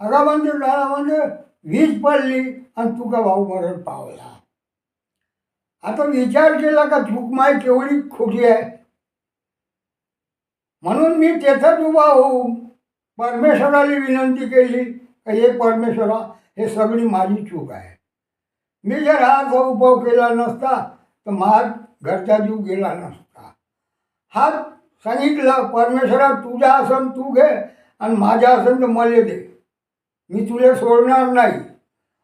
अगा म्हणजे झाला म्हणजे वीज पडली आणि तुका भाऊ मरण पावला. आता विचार केला का चूक माय केवढी खोटी आहे? म्हणून मी तेथंच उभा होऊन परमेश्वराला विनंती केली का हे परमेश्वरा हे सगळी माझी चूक आहे. मी जर हा असा उपाव केला नसता तर माझ घरचा जीव गेला नसता. हा सांगितलं परमेश्वरा तुझा आसन तू घे आणि माझ्या आसन तर मला दे. मी तुला सोडणार नाही.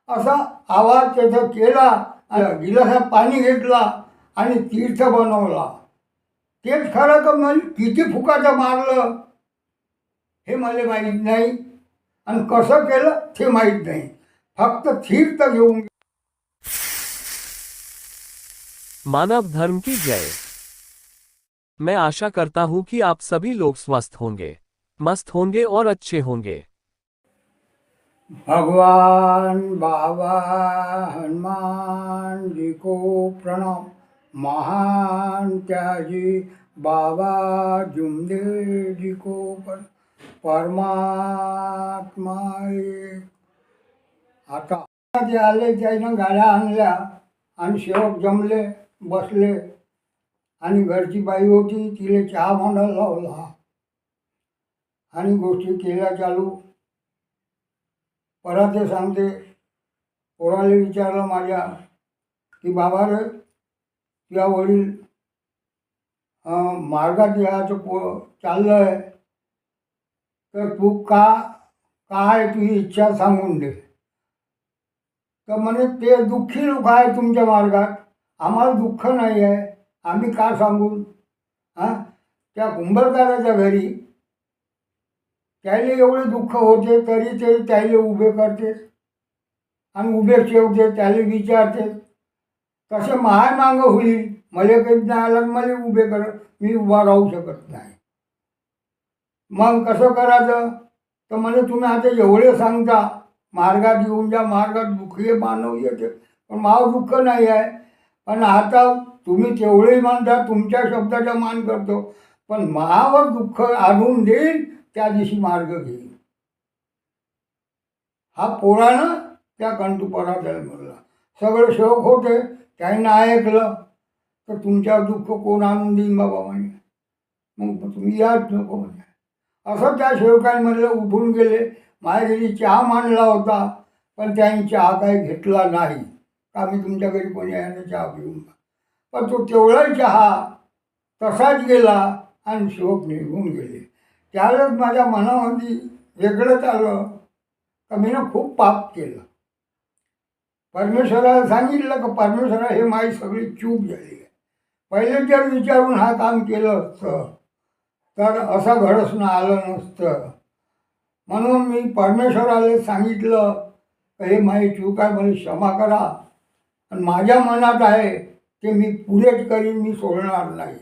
असा आवाज़ त्याचा केला आणि गिलासात पाणी घेतला आणि तीर्थ बनवला. तेच खरं तर मला किती फुकाचं मारलं? हे मला माहीत नाही. आणि कसं केलं ते माहीत नाही. फक्त तीर्थ घेऊन मानव धर्म की जय। मैं आशा करता हूँ कि आप सभी लोग स्वस्थ होंगे। मस्त होंगे और अच्छे होंगे। भगवान बाबा हनुमान जी को प्रणाम। महान त्याजी बाबा जुमदेव जी को पर- परमात्मा एक। आता जे आले त्यानं गाड्या आणल्या आणि शेवट जमले बसले. आणि घरची बाई होती तिला चहा मांडायला लावला. आणि गोष्टी केल्या चालू. परत ते सांगते पोराला विचारलं माझ्या की बाबा रे तुझ्या वडील मार्गात यायचं पो चाललं आहे तर तू का काय तुझी इच्छा सांगून दे. तर म्हणे ते दुःखी लोक आहे तुमच्या मार्गात. आम्हाला दुःख नाही आहे आम्ही का सांगून हां त्या कुंभलकाराच्या घरी त्याला एवढे दुःख होते तरी ते त्याला उभे करते. आणि उभे ठेवते त्याला विचारते. तसे महाय मांग होईल. मला काही नाही आलं मला उभे कर मी उभा राहू शकत नाही. मग कसं करायचं? तर म्हणजे तुम्ही आता एवढे सांगता मार्गात येऊन जा मार्गात दुःखी मानव येते. पण माव दुःख नाही आहे. पण आता तुम्ही तेवढेही मानता तुमच्या शब्दाचा मान करतो. पण मावर दुःख आणून देईल त्या दिवशी मार्ग घेईल. हा पोरानं त्या कंटुपराला म्हणला सगळं शोक होते त्यांना ऐकलं तर तुमच्यावर दुःख कोण आणून देईन बाबा म्हणजे मग तुम्ही याच नको म्हणजे असं त्या शेवकांमधलं उठून गेले. माझ्या घरी चहा मांडला होता पण त्यांनी चहा काही घेतला नाही. का मी तुमच्या घरी कोणी आहे चहा पिऊन पण तो तेवढाही चहा तसाच गेला आणि शोक निघून गेले. त्यावेळेस माझ्या मनामध्ये वेगळंच आलं का मी ना खूप पाप केलं. परमेश्वराला सांगितलं का परमेश्वरा हे माझी सगळी चूक झाली. आहे पहिले जर विचारून हा काम केलं असतं. तर असं घडसणं आलं नसतं. म्हणून मी परमेश्वराला सांगितलं का हे माझी चूक आहे मला क्षमा करा. आणि माझ्या मनात आहे ते मी पुरेच करीन मी सोडणार नाही.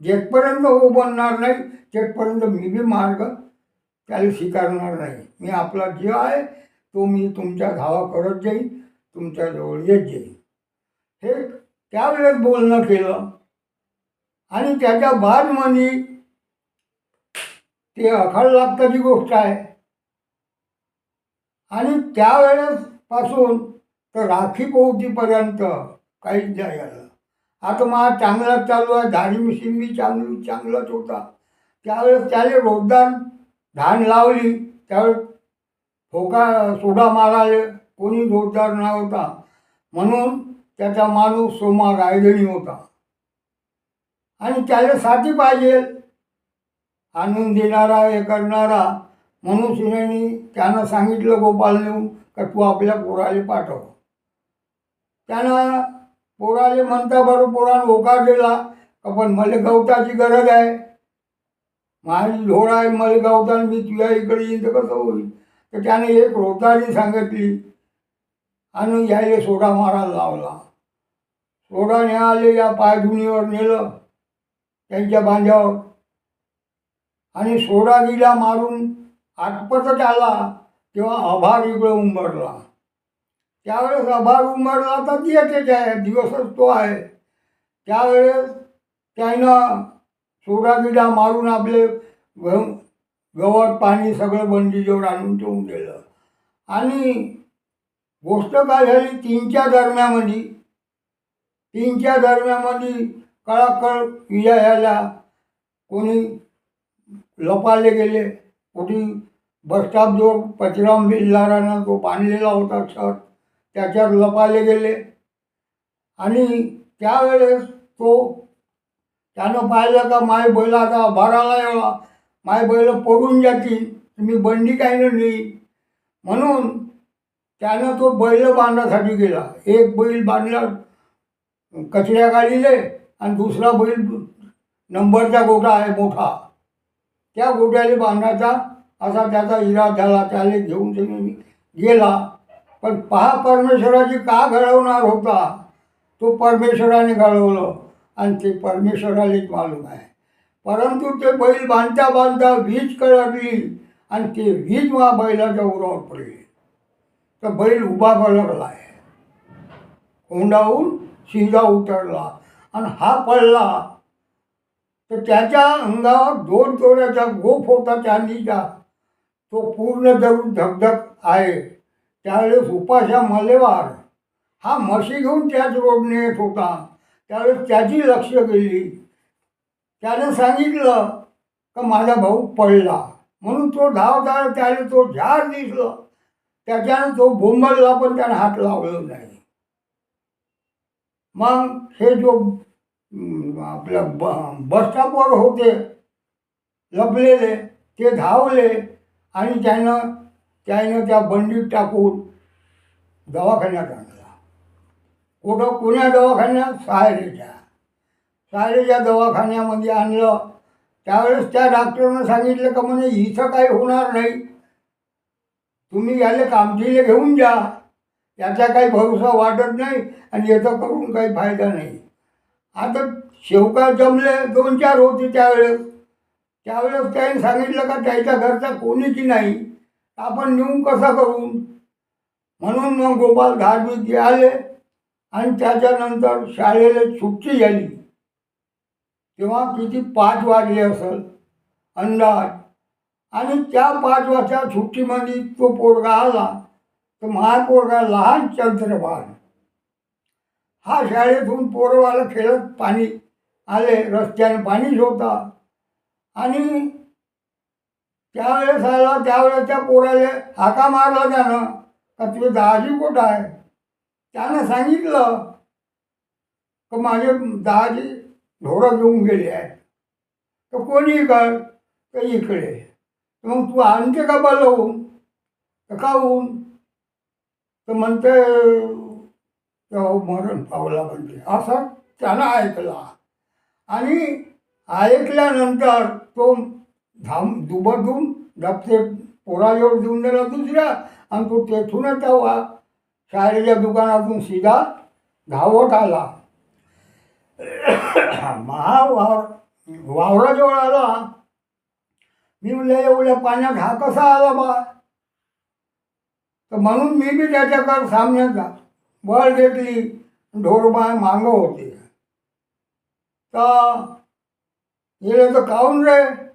जेथपर्यंत हो बनणार नाही तेथपर्यंत मी बी मार्ग त्याला स्वीकारणार नाही. मी आपला जीव आहे तो मी तुमच्या धावा करत जाईन तुमच्याजवळ येत जाईन. हे त्यावेळेस बोलणं केलं. आणि त्याच्या बादमध्ये ते अखाड लागताची गोष्ट आहे. आणि त्यावेळेसपासून तर राखी पोहोचीपर्यंत काहीच नाही आलं आता मला चांगलाच चालू आहे धाडी बी चांगली चांगलाच होता. त्यावेळेस त्याला रोजदार धान लावली त्यावेळेस फोका सोडा मारायला कोणी जोरदार नव्हता. म्हणून त्याचा माणूस सोमा गायधणी होता. आणि त्याला साथी पाहिजे. आणून देणारा हे करणारा. म्हणून सुनेनी त्यानं सांगितलं गोपाल नेऊन का तू आपल्या पोराला पाठव. त्यानं पोराले म्हणता बरं पोरानं होकार दिला. का पण मला गवताची गरज आहे. माझी झोर आहे मला गवतान मी तुझ्या इकडे येईन तर कसं होईल? तर त्याने एक रोतारी सांगितली. आणि यायले सोडा मारायला लावला. सोडा न्यायले या पायधुनीवर नेलं. त्यांच्या बांध्यावर आणि सोडा गिला मारून आटपतच आला. तेव्हा आभार इकडं उंबरला त्यावेळेस आभार उमरला. तर येतेच आहे दिवसच तो आहे. त्यावेळेस त्यानं सोडाबिडा मारून आपले घ- गवत पाणी सगळं बंदीजवळ आणून ठेवून दिलं. आणि गोष्ट काय झाली? तीनच्या दरम्यामध्ये तीनच्या दरम्यामध्ये कळाकळ विजय झाला कोणी लपाले गेले. कोणी बसस्टॉपजवळ पचराम बिल्लारानं तो बांधलेला होता छत त्याच्यात लपाले गेले. आणि त्यावेळेस तो त्यानं पाहिलं का माय बैल आता भराला एवढा माय बैल पडून जातील. मी बंडी काही नाही म्हणून त्यानं तो बैल बांधण्यासाठी गेला. एक बैल बांधला कचऱ्या गाडीले आणि दुसरा बैल नंबरचा गोटा आहे मोठा. त्या गोट्याला बांधायचा असा त्याचा इराद झाला. त्याला घेऊन त्यांनी गेला. पण पहा परमेश्वराची का घडवणार होता? तो परमेश्वराने घडवलं आणि ते परमेश्वरालाच मालूम आहे. परंतु ते बैल बांधता बांधता वीज कळली आणि ते वीज मा बैलाच्या उरावर पडली. तर बैल उभा पडला आहे कोंडाहून शिजा उतरला आणि हा पडला. तर त्याच्या अंगावर दोन तोड्याचा गोफ होता चांदीचा तो पूर्ण धरून धगधग आहे. त्यावेळेस उपाशा मलेवार हा म्हशी घेऊन त्याच रोडने येत होता त्यावेळेस त्याची लक्ष गेली. त्यानं सांगितलं का माझा भाऊ पडला. म्हणून तो धाव धाव त्याने तो झाड दिसलं. त्याच्यानं तो बोंबलला पण त्यानं हात लावलं नाही. मग हे जो आपल्या ब बसस्टॉपवर होते लपलेले ते धावले आणि त्यानं त्यानं त्या बंडीत टाकून दवाखान्यात आणला. कुठं कुण्या दवाखान्यात? सायरेच्या. सायरेच्या दवाखान्यामध्ये आणलं. त्यावेळेस त्या डॉक्टरनं सांगितलं का म्हणे इथं काही होणार नाही. तुम्ही याले कामठीले घेऊन जा. याचा काही भरोसा वाटत नाही आणि याचा करून काही फायदा नाही. आता शेवका जमले दोन चार होते त्यावेळेस. त्यावेळेस त्याने सांगितलं का त्याच्या घरचा कोणीची नाही. आपण नेऊन कसा करून म्हणून मग गोपाल धार्मिक आले आणि त्याच्यानंतर शाळेला सुट्टी झाली. तेव्हा किती पाच वाजले असेल? अंदाज. आणि त्या पाच वाजता सुट्टीमध्ये तो पोरगा आला. तर माझा पोरगा लहान चंद्रभान. हा शाळेतून पोरवाला खेळत पाणी आले रस्त्याने पाणीच होता आणि त्यावेळेस आला त्यावेळेस त्या पोराले हाका मारला त्यानं. का तुझे दहाजी कुठं आहे? त्यानं सांगितलं का माझे दहाजी ढोरं घेऊन गेले आहे तर कोणी इकड तर इकडे. तर मग तू आणते का बलवून तर काहून तर म्हणते मरण पावला म्हणते असं त्यानं ऐकला. आणि ऐकल्यानंतर तो धाम दुबदून डबते पोराजवळ देऊन दिला दुसऱ्या आणि तो तेथूनच तेव्हा शाळेच्या दुकानातून सीधा धावत आला. महा वावर वावराजवळ आला. मी म्हणलं एवढ्या पाण्यात हा कसा आला बा? तर म्हणून मी बी त्याच्याकडे सामन्यात बळ घेतली ढोरबाय मागं होते. तर गेले तर काहून रे?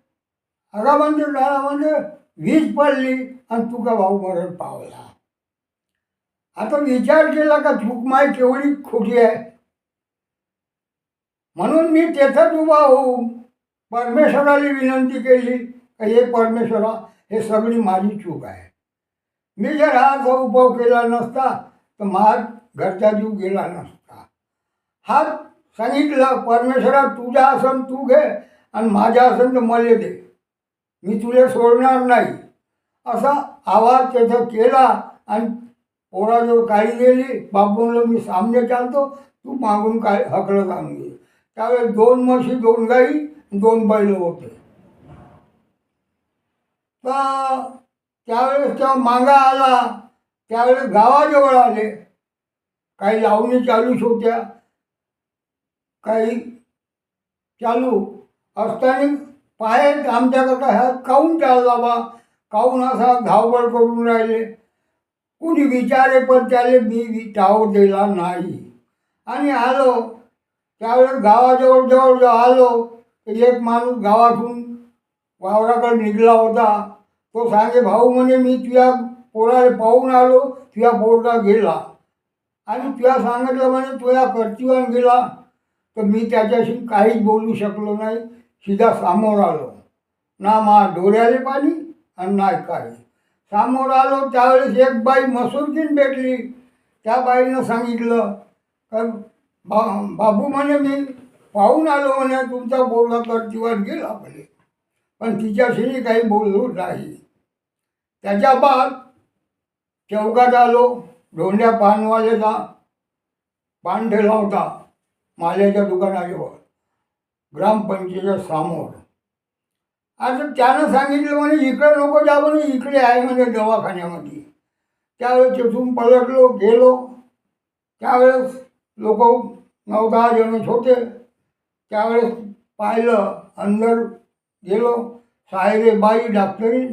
म्हणजे झाला म्हणजे वीज पडली आणि तुका भाऊ मरण पावला. आता विचार केला का चूक माय केवढी खोटी आहे? म्हणून मी तेथंच उभा होऊन परमेश्वराला विनंती केली का हे परमेश्वरा हे सगळी माझी चूक आहे. मी जर हा जो उपाव केला नसता तर माझ घरचा जीव गेला नसता. हा सांगितलं परमेश्वरा तुझा आसन तू घे आणि माझ्या आसन तर मला दे. मी तुला सोडणार नाही. असा आवाज त्याचा केला आणि पोराजवळ काळी गेली बापूला मी सामने चालतो तू मागून काय हकलं आणून घे त्यावेळेस दोन म्हशी दोन गाई दोन बैल होते. तर त्यावेळेस तेव्हा मागा आला. त्यावेळेस गावाजवळ आले. काही लावणी चालूच होत्या. काही चालू असताना पाहेत आमच्याकडं ह्या काऊन चालला बा काहून असा धावपळ करून राहिले? कुणी विचारे पण त्याला मी वि- टाव दिला नाही. आणि आलो. त्यावेळेस गावाजवळ जवळ जेव्हा आलो तर एक माणूस गावातून वावराकडे निघाला होता. तो सांगे भाऊ म्हणे मी तुझ्या पोराला पाहून आलो तुझ्या पोरगा गेला. आणि तुला सांगितलं म्हणे तुझ्या कर्तीवर गेला. तर मी त्याच्याशी काहीच बोलू शकलो नाही. सीधा सामोर आलो. ना मा डोळ्याले पाणी आणि नाही काही. सामोर आलो त्यावेळेस एक बाई मसूरकीन भेटली. त्या बाईनं सांगितलं तर बा बाबू म्हणे मी पाहून आलो म्हणे तुमचा बोलला कर्तीवर गेला म्हणे. पण तिच्याशी काही बोललो नाही. त्याच्या बाद चौकात आलो धोंड्या पानवाल्याचा पान ठेला होता माल्याच्या दुकानाजवळ. ग्रामपंचायतीच्या समोर. आता त्यानं सांगितलं म्हणे इकडे नको जा म्हणे इकडे आहे म्हणजे दवाखान्यामध्ये. त्यावेळेस तिथून पलटलो गेलो. त्यावेळेस लोक नऊ दहा जणच होते. त्यावेळेस पाहिलं अंदर गेलो. साहेरे बाई डॉक्टरी.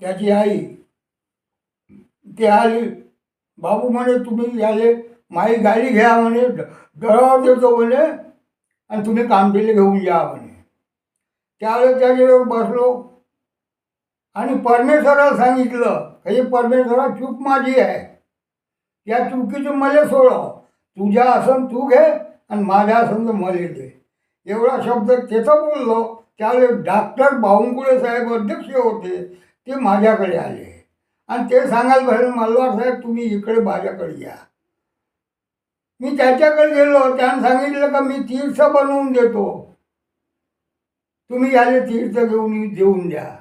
त्याची आई. ते आली. बाबू म्हणे तुम्ही याले माझी गाडी घ्या म्हणे दळावर देतो म्हणे आणि तुम्ही कामठीला घेऊन या म्हणे. त्यावेळेस त्याच्यावर बसलो. आणि परमेश्वराला सांगितलं हे परमेश्वरा चूक माझी आहे. या चुकीचं मला सोडव. तुझ्या असं तू घे आणि माझ्या असं तर मला दे एवढा शब्द त्याचा बोललो. त्यावेळेस डॉक्टर बावनकुळे साहेब अध्यक्ष होते ते माझ्याकडे आले. आणि ते सांगायला पाहिजे मल्हार साहेब तुम्ही इकडे माझ्याकडे या. मी त्याच्याकडे गेलो त्यानं सांगितलं का मी तीर्थ बनवून देतो. तुम्ही याले तीर्थ घेऊन देऊन द्या.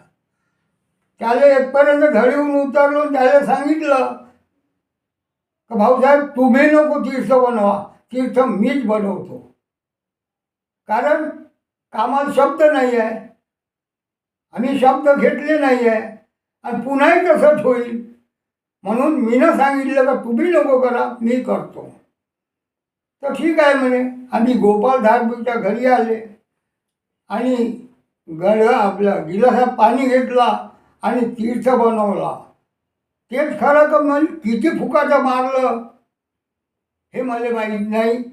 त्याला एकपर्यंत धडीहून उतरलो त्याला सांगितलं का भाऊसाहेब तुम्ही नको तीर्थ बनवा. तीर्थ मीच बनवतो. कारण कामात शब्द नाही आहे आम्ही शब्द घेतले नाही आहे आणि पुन्हाही तसंच होईल. म्हणून मीनं सांगितलं का तुम्ही नको करा मी करतो. तर ठीक आहे म्हणे. आम्ही गोपाल धारपूरच्या घरी आले. आणि गड आपला गिलासात पाणी घेतला आणि तीर्थ बनवला. तेच खरं तर मला किती फुकाचं मारलं हे मला माहीत नाही.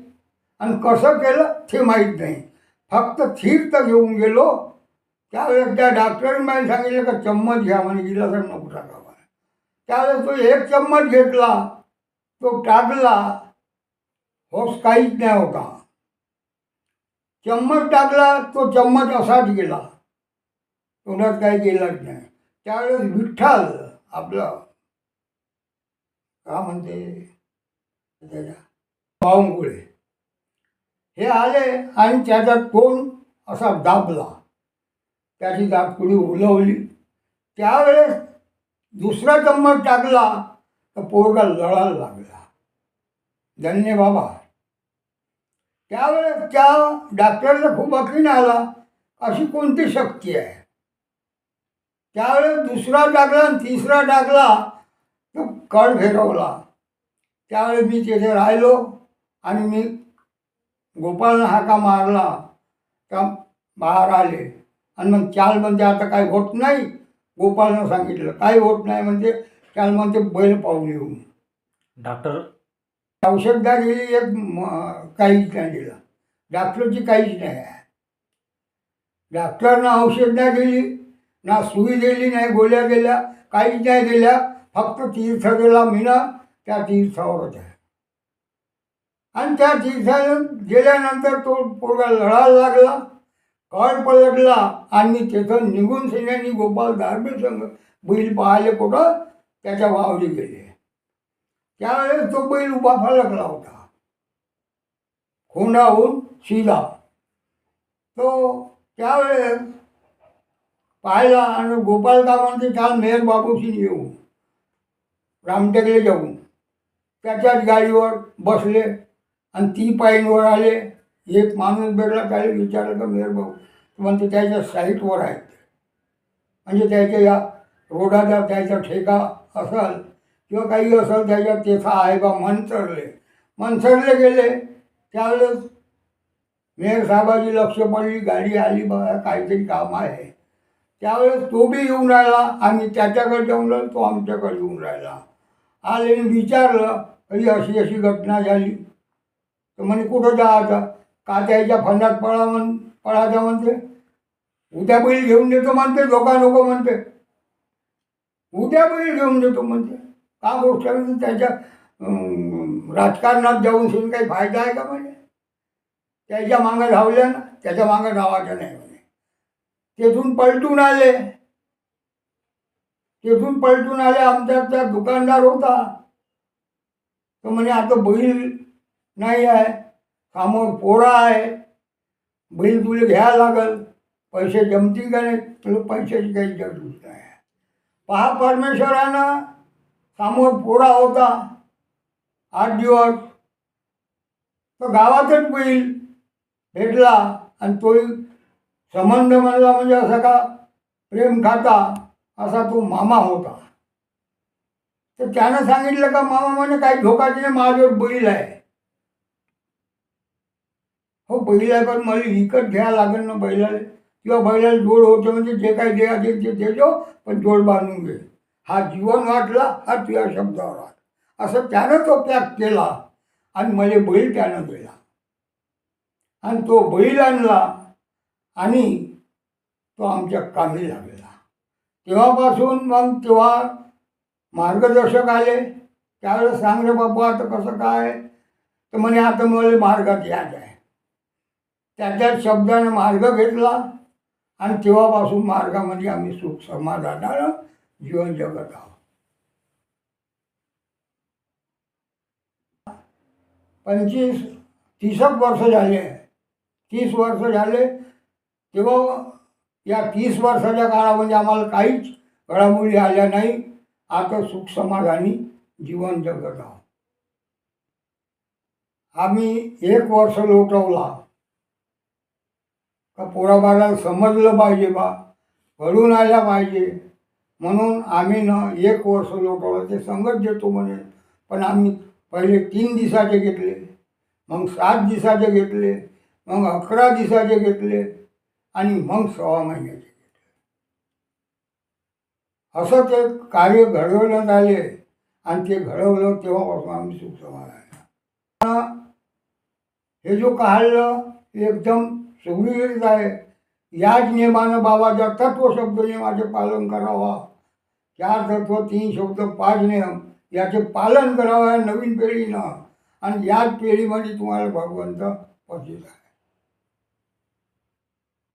आणि कसं केलं ते माहीत नाही. फक्त तीर्थ घेऊन गेलो. त्यावेळेस त्या डॉक्टरने मला सांगितलं का चम्मच घ्या म्हणे गिलासात नको टाकावा. त्यावेळेस तो एक चम्मच घेतला. तो टाकला. होश काहीच नाही होता. चम्मच टाकला तो चम्मच असाच गेला. तोंडात काही गेलाच नाही. त्यावेळेस विठ्ठल आपलं का म्हणते? त्याच्या हे आले आणि त्याचा कोण? असा दाबला. त्याची दाब पुढे उलवली. त्यावेळेस दुसरा चम्मच टाकला तर पोरगा लढायला लागला. धन्य बाबा त्यावेळेस त्या डॉक्टरला खूप अखीन आला. अशी कोणती शक्ती आहे? त्यावेळेस दुसरा टाकला आणि तिसरा टाकला तो कळ फिरवला. त्यावेळेस मी तिथे राहिलो आणि मी गोपाळनं हाका मारला. त्या बाहेर आले. आणि मग चाल म्हणते आता काही होत नाही. गोपाळनं सांगितलं काही होत नाही. म्हणजे चाल म्हणजे बैल पाहून येऊन डॉक्टर औषधदा गेली एक काहीच नाही दिलं. डॉक्टरची काहीच नाही. आहे डॉक्टरनं औषध नाही दिली ना सुई दिली नाही गोळ्या दिल्या काहीच नाही दिल्या. फक्त तीर्थ गेला मीना त्या तीर्थावरच आहे आणि त्या तीर्थाला गेल्यानंतर तो पोरगा लढायला लागला. कळ पलटला आणि तिथं निघून सैन्यानी गोपाल धार्मिक संघ बैल पाहायला कुठं? त्याच्या वावरी गेले. त्यावेळेस तो बैल उभा फलकला होता. खोंडाहून शिला. तो त्यावेळेस पाहिला आणि गोपाल का काल मेहर बाबूशी येऊ रामटेकडे जाऊन त्याच्याच गाडीवर बसले आणि ती पायींवर आले. एक माणूस भेटला त्याला विचारलं का मेहर बाबू? म्हणते त्याच्या साईटवर आहेत. म्हणजे त्याच्या या रोडाचा त्याचा ठेका असेल किंवा काही असेल त्याच्यात तेथा आहे बा मनसरले मनसरले गेले त्यावेळेस मेयर साहेबाची लक्ष पडली गाडी आली बघा काहीतरी काम आहे. त्यावेळेस तो बी येऊन राहिला आम्ही त्याच्याकडे जाऊन राहिलो तो आमच्याकडे येऊन राहिला. आले विचारलं कधी अशी अशी घटना झाली. तर म्हणे कुठं जायचं? का त्याच्या फंदात पळा म्हण पळायचं म्हणते. उद्या बैल घेऊन देतो म्हणते लोका नको म्हणते. उद्या बैल घेऊन देतो म्हणते. का गोष्ट आहे त्याच्या राजकारणात जाऊन सुद्धा काही फायदा आहे का म्हणे त्याच्या मागं धावल्या ना त्याच्या मागं धावायचं नाही म्हणे. तेथून पलटून आले. तेथून पलटून आले आमच्या त्या दुकानदार होता. तर म्हणे आता बैल नाही आहे समोर पोरा आहे. बैल तुला घ्यायला लागल. पैसे जमतील का नाही? तुला पैशाची काही जरूर नाही. पहा परमेश्वरानं समोर पोळा होता. आठ दिवस. तर गावातच बैल भेटला आणि तोही संबंध म्हणला म्हणजे असा का प्रेम खाता असा तो मामा होता. तर त्यानं सांगितलं का मामा म्हणे काही धोकाचे नाही माझ्यावर बैल आहे. हो बैल आहे पण मला विकत घ्यायला लागेल ना बैलाला. किंवा बैलाला जोड होते म्हणजे जे काही द्यायचे ते देतो पण जोड बांधून घे हा जीवन वाटला हा तुझ्या शब्दावर वाटला असं त्यानं तो त्याग केला आणि मला बैल त्यानं दिला. आणि तो बैल आणला आणि तो आमच्या कामी लागला. तेव्हापासून मग तेव्हा मार्गदर्शक आले. त्यावेळेस सांगले बाबा आता कसं काय? तर म्हणे आता मला मार्गात याच आहे. त्याच्या शब्दानं मार्ग घेतला आणि तेव्हापासून मार्गामध्ये आम्ही सुख समाधानानं जीवन जगत आहोत पंचवीस तीसक वर्ष झाले. तीस वर्ष झाले तेव्हा या तीस वर्षाच्या काळामध्ये आम्हाला काहीच घडामोडी आल्या नाही. आता सुख समाधानी जीवन जगत आहोत आम्ही एक वर्ष लोटवला. का पोराबाला समजलं पाहिजे बा. घडून आल्या पाहिजे. म्हणून आम्ही न एक वर्ष लोटवलं ते संगत देतो म्हणे. पण आम्ही पहिले तीन दिवसाचे घेतले मग सात दिवसाचे घेतले मग अकरा दिवसाचे घेतले आणि मग सव्वा महिन्याचे घेतले. असं ते कार्य घडवण्यात आले आणि ते घडवलं तेव्हापासून आम्ही सुख समाधान हे जो काढलं एकदम सुविहित आहे. याच नियमानं बाबाच्या तत्व शब्द नियमाचे पालन करावा. चार तत्व तीन शब्द पाच नियम याचे पालन करावं या नवीन पिढीनं. आणि याच पिढीमध्ये तुम्हाला भगवंत पतित आहे.